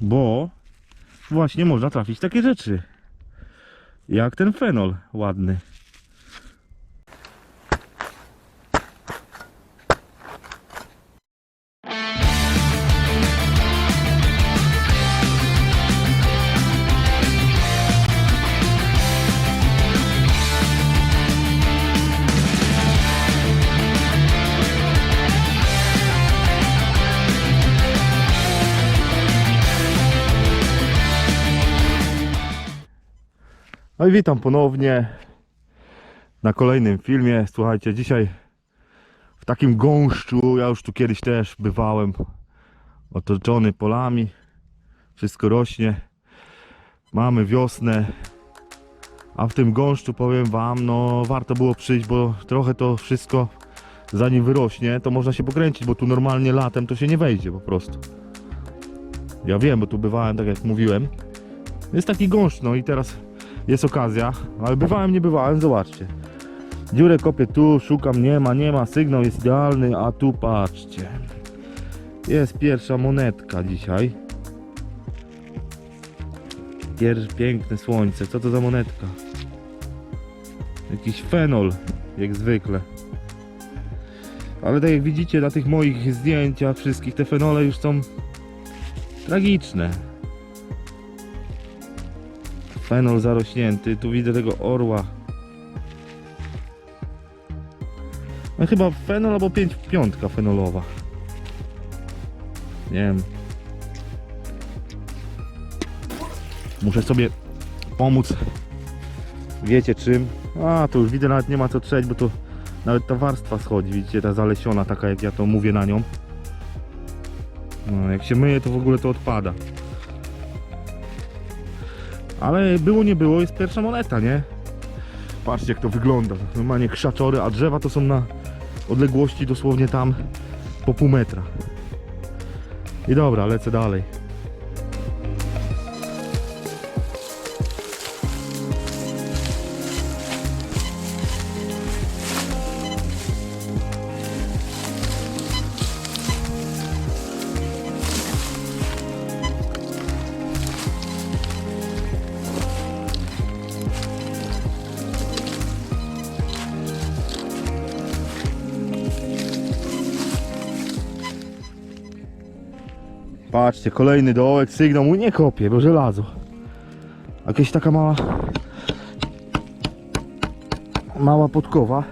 Bo właśnie można trafić takie rzeczy. Jak ten fenol ładny. No i witam ponownie na kolejnym filmie. Słuchajcie, dzisiaj w takim gąszczu, ja już tu kiedyś też bywałem, otoczony polami, wszystko rośnie, mamy wiosnę, a w tym gąszczu powiem wam, no warto było przyjść, bo trochę to wszystko zanim wyrośnie, to można się pokręcić, bo tu normalnie latem to się nie wejdzie po prostu. Ja wiem, bo tu bywałem, tak jak mówiłem. Jest taki gąszcz, no i teraz jest okazja, ale bywałem, nie bywałem, zobaczcie. Dziurę kopię tu, szukam, nie ma, nie ma, sygnał jest idealny, a tu patrzcie. Jest pierwsza monetka dzisiaj. Pierwsze piękne słońce, co to za monetka? Jakiś fenol, jak zwykle. Ale tak jak widzicie na tych moich zdjęciach wszystkich, te fenole już są tragiczne fenol zarośnięty. Tu widzę tego orła. No chyba fenol albo pięć, piątka fenolowa. Nie wiem. Muszę sobie pomóc. Wiecie czym? A, to już widzę, nawet nie ma co trzeć, bo to nawet ta warstwa schodzi, widzicie, ta zalesiona, taka jak ja to mówię na nią. No, jak się myje, to w ogóle to odpada. Ale było nie było, jest pierwsza moneta, nie? Patrzcie jak to wygląda. Normalnie krzaczory, a drzewa to są na odległości dosłownie tam po pół metra. I dobra, lecę dalej. Patrzcie, kolejny dołek, sygnał mu nie kopie, bo żelazo. Jakaś taka mała mała podkowa.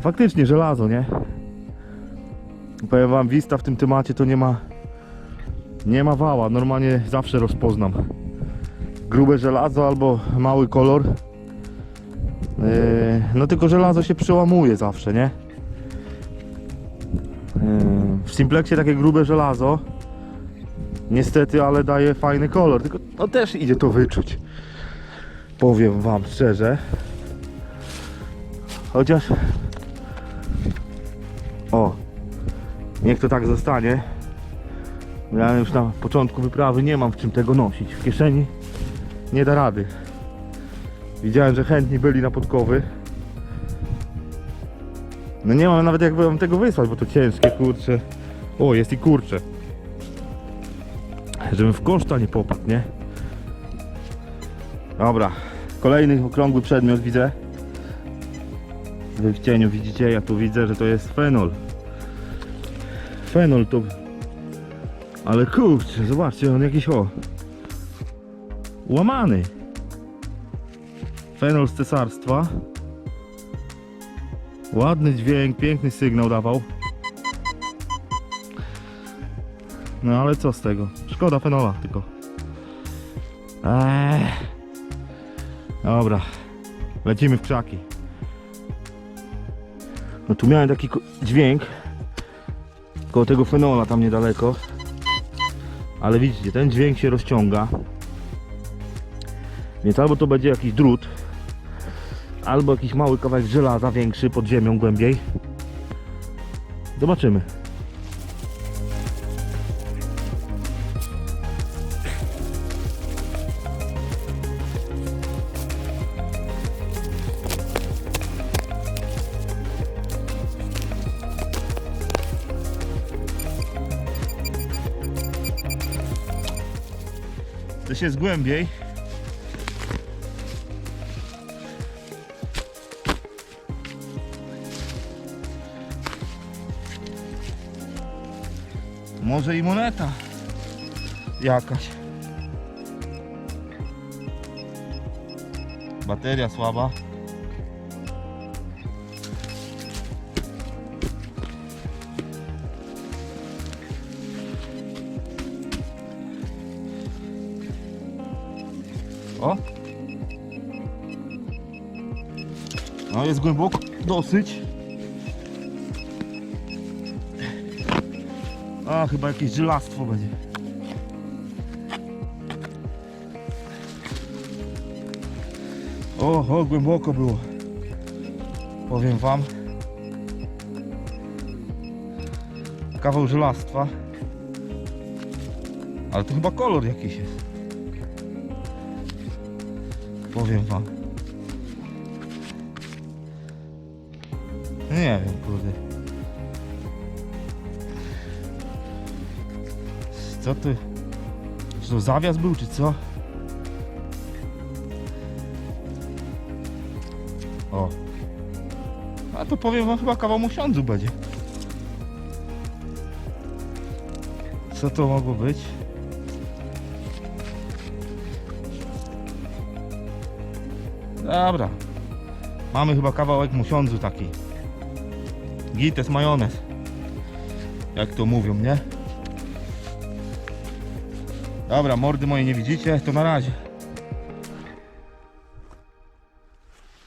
Faktycznie żelazo, nie? Powiem wam, Vista w tym temacie to nie ma nie ma wała, normalnie zawsze rozpoznam. Grube żelazo albo mały kolor. Yy, no tylko żelazo się przełamuje zawsze, nie? Yy, w Simplexie takie grube żelazo Niestety, ale daje fajny kolor. Tylko no też idzie to wyczuć. Powiem wam szczerze. Chociaż. O. Niech to tak zostanie. Ja już na początku wyprawy nie mam w czym tego nosić. W kieszeni nie da rady. Widziałem, że chętni byli na podkowy. No nie mam nawet jakby wam tego wysłać, bo to ciężkie, kurcze. O, jest i kurcze żebym w koszta nie popadł, nie? Dobra, kolejny okrągły przedmiot widzę. Wy w cieniu widzicie, ja tu widzę, że to jest fenol. Fenol to... Ale kurczę, zobaczcie, on jakiś o... Łamany. Fenol z cesarstwa. Ładny dźwięk, piękny sygnał dawał. No ale co z tego? Szkoda fenola tylko. Eee. Dobra. Lecimy w krzaki. No tu miałem taki dźwięk koło tego fenola tam niedaleko. Ale widzicie, ten dźwięk się rozciąga. Więc albo to będzie jakiś drut, albo jakiś mały kawałek żelaza większy pod ziemią głębiej. Zobaczymy. Coś jest głębiej. Może i moneta jakaś. Bateria słaba. Jest głęboko dosyć. A chyba jakieś żelastwo będzie. O, o, głęboko było. Powiem wam. Kawał żelastwa. Ale to chyba kolor jakiś jest. Powiem wam. Nie wiem, kurde. Co ty? Czy to zawias był, czy co? O. A to powiem wam chyba kawał musiądzu będzie. Co to mogło być? Dobra. Mamy chyba kawałek musiądzu taki. Gites majonez. Jak to mówią, nie? Dobra, mordy moje nie widzicie, to na razie.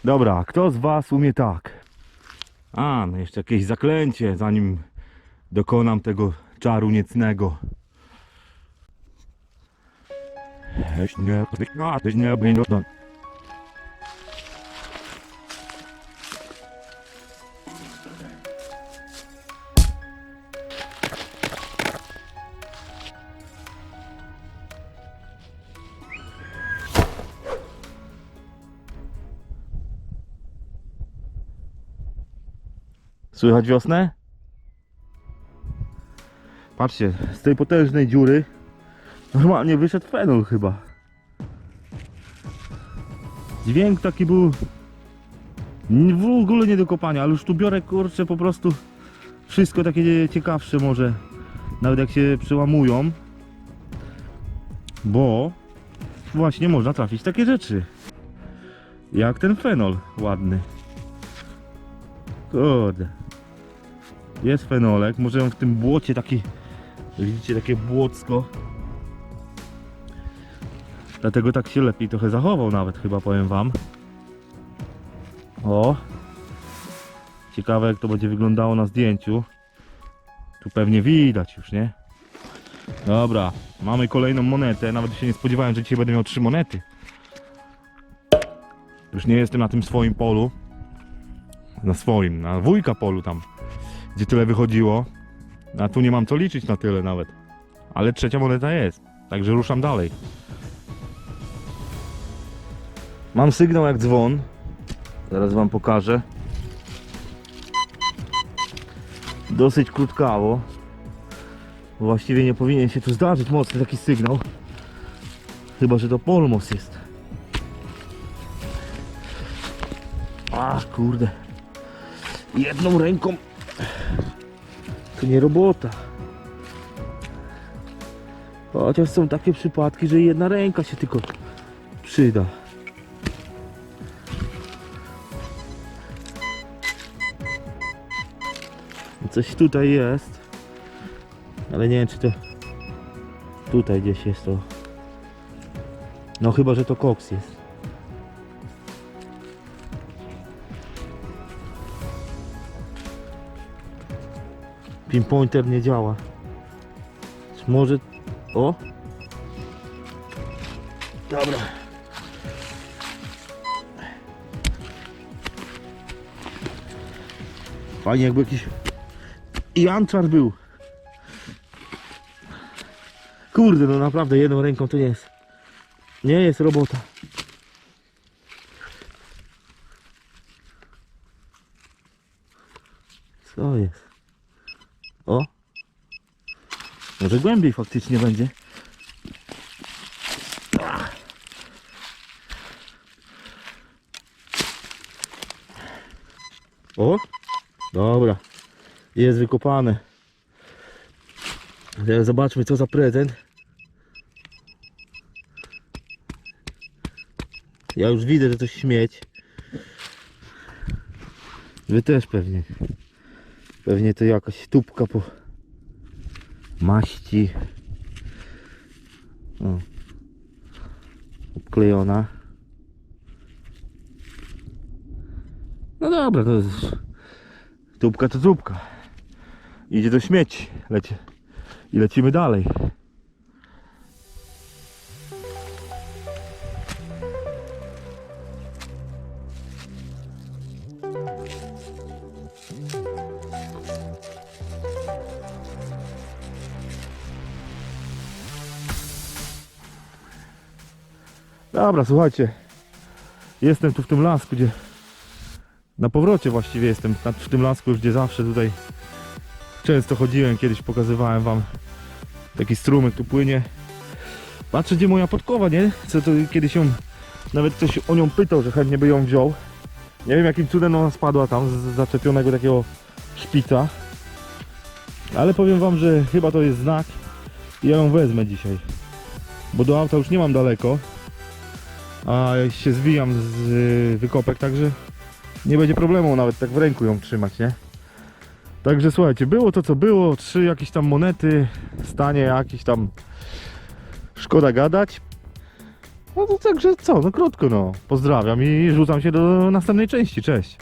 Dobra, kto z was umie tak? A, no jeszcze jakieś zaklęcie, zanim dokonam tego czaru niecnego. Nie, nie, nie, nie, Słychać wiosnę? Patrzcie, z tej potężnej dziury normalnie wyszedł fenol chyba. Dźwięk taki był w ogóle nie do kopania, ale już tu biorę kurczę po prostu wszystko takie ciekawsze może, nawet jak się przełamują, bo właśnie można trafić takie rzeczy. Jak ten fenol ładny. Kurde. Jest fenolek, może w tym błocie taki, widzicie, takie błocko. Dlatego tak się lepiej trochę zachował nawet chyba, powiem wam. O. Ciekawe jak to będzie wyglądało na zdjęciu. Tu pewnie widać już, nie? Dobra, mamy kolejną monetę. Nawet się nie spodziewałem, że dzisiaj będę miał trzy monety. Już nie jestem na tym swoim polu. Na swoim, na wujka polu tam gdzie tyle wychodziło. A tu nie mam co liczyć na tyle nawet. Ale trzecia moneta jest. Także ruszam dalej. Mam sygnał jak dzwon. Zaraz wam pokażę. Dosyć krótkawo. Właściwie nie powinien się tu zdarzyć mocny taki sygnał. Chyba, że to Polmos jest. Ach, kurde. Jedną ręką to nie robota. Chociaż są takie przypadki, że jedna ręka się tylko przyda. Coś tutaj jest. Ale nie wiem czy to tutaj gdzieś jest to. No chyba, że to koks jest. Pinpointer nie działa. Może... O! Dobra. Fajnie jakby jakiś Janczar był. Kurde, no naprawdę jedną ręką to nie jest. Nie jest robota. Co jest? O. Może głębiej faktycznie będzie. O. Dobra. Jest wykopane. Teraz zobaczmy co za prezent. Ja już widzę, że to śmieć. Wy też pewnie. Pewnie to jakaś tubka po maści. O. Obklejona. No dobra, to jest... Tubka to tubka. Idzie do śmieci. Leci. I lecimy dalej. Dobra, słuchajcie. Jestem tu w tym lasku, gdzie na powrocie właściwie jestem. W tym lasku, gdzie zawsze tutaj często chodziłem. Kiedyś pokazywałem wam taki strumyk tu płynie. Patrzę, gdzie moja podkowa, nie? Co to kiedyś ją, nawet ktoś o nią pytał, że chętnie by ją wziął. Nie wiem, jakim cudem ona spadła tam z zaczepionego takiego szpica. Ale powiem wam, że chyba to jest znak i ja ją wezmę dzisiaj. Bo do auta już nie mam daleko. A się zwijam z y, wykopek, także nie będzie problemu nawet tak w ręku ją trzymać, nie? Także słuchajcie, było to co było, trzy jakieś tam monety, stanie jakieś tam szkoda gadać. No to także co, no krótko no. Pozdrawiam i rzucam się do następnej części, cześć.